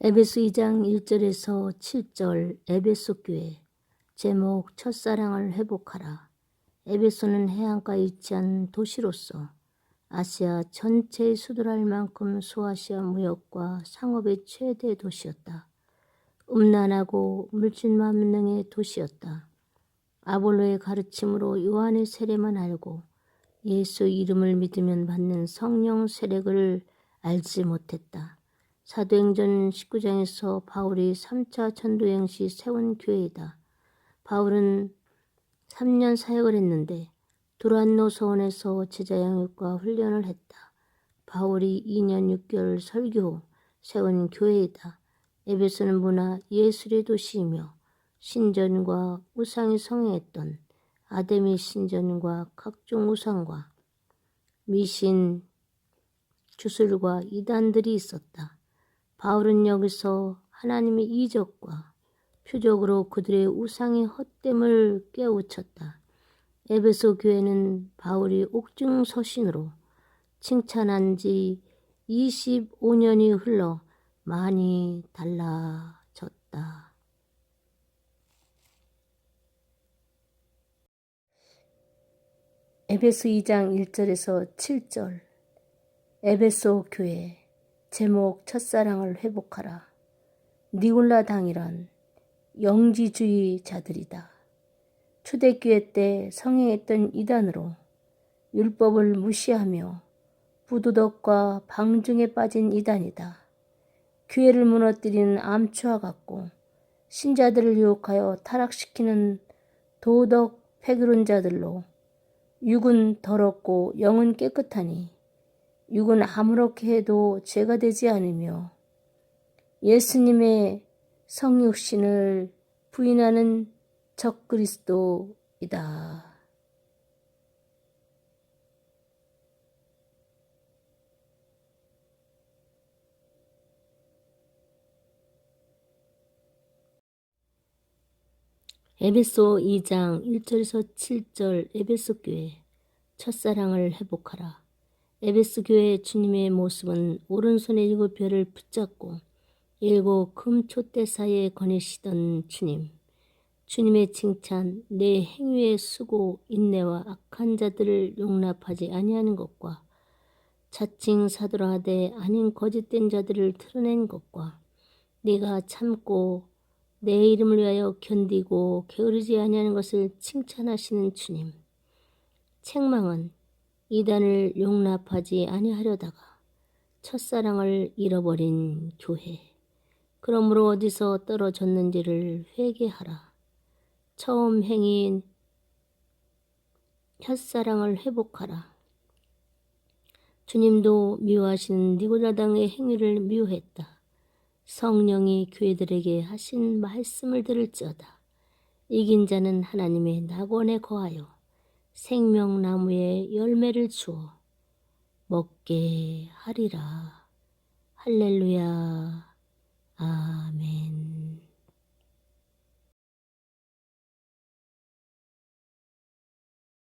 에베소 2장 1절에서 7절 에베소 교회 제목 첫사랑을 회복하라. 에베소는 해안가에 위치한 도시로서 아시아 전체에 수돌할 만큼 소아시아 무역과 상업의 최대 도시였다. 음란하고 물질 만능의 도시였다. 아볼로의 가르침으로 요한의 세례만 알고 예수 이름을 믿으면 받는 성령 세례를 알지 못했다. 사도행전 19장에서 바울이 3차 전도행 시 세운 교회이다. 바울은 3년 사역을 했는데 두란노 서원에서 제자 양육과 훈련을 했다. 바울이 2년 6개월 설교 후 세운 교회이다. 에베소는 문화 예술의 도시이며 신전과 우상이 성행했던 아데미 신전과 각종 우상과 미신, 주술과 이단들이 있었다. 바울은 여기서 하나님의 이적과 표적으로 그들의 우상의 헛됨을 깨우쳤다. 에베소 교회는 바울이 옥중 서신으로 칭찬한 지 25년이 흘러 많이 달라졌다. 에베소 2장 1절에서 7절 에베소 교회 제목 첫사랑을 회복하라. 니골라 당이란 영지주의자들이다. 초대교회 때 성행했던 이단으로 율법을 무시하며 부도덕과 방중에 빠진 이단이다. 교회를 무너뜨리는 암초와 같고 신자들을 유혹하여 타락시키는 도덕 패기론자들로 육은 더럽고 영은 깨끗하니 육은 아무렇게 해도 죄가 되지 않으며 예수님의 성육신을 부인하는 적그리스도이다. 에베소 2장 1절에서 7절 에베소 교회 첫사랑을 회복하라. 에베소 교회 주님의 모습은 오른손에 일곱 별을 붙잡고 일곱 금 촛대 사이에 거니시던 주님. 주님의 칭찬, 내 행위의 수고, 인내와 악한 자들을 용납하지 아니하는 것과 자칭 사도라 하되 아닌 거짓된 자들을 드러낸 것과 네가 참고 내 이름을 위하여 견디고 게으르지 아니하는 것을 칭찬하시는 주님. 책망은 이단을 용납하지 아니하려다가 첫사랑을 잃어버린 교회. 그러므로 어디서 떨어졌는지를 회개하라. 처음 행인 첫사랑을 회복하라. 주님도 미워하시는 니고라당의 행위를 미워했다. 성령이 교회들에게 하신 말씀을 들을지어다. 이긴 자는 하나님의 낙원에 거하여 생명나무의 열매를 주어 먹게 하리라. 할렐루야. 아.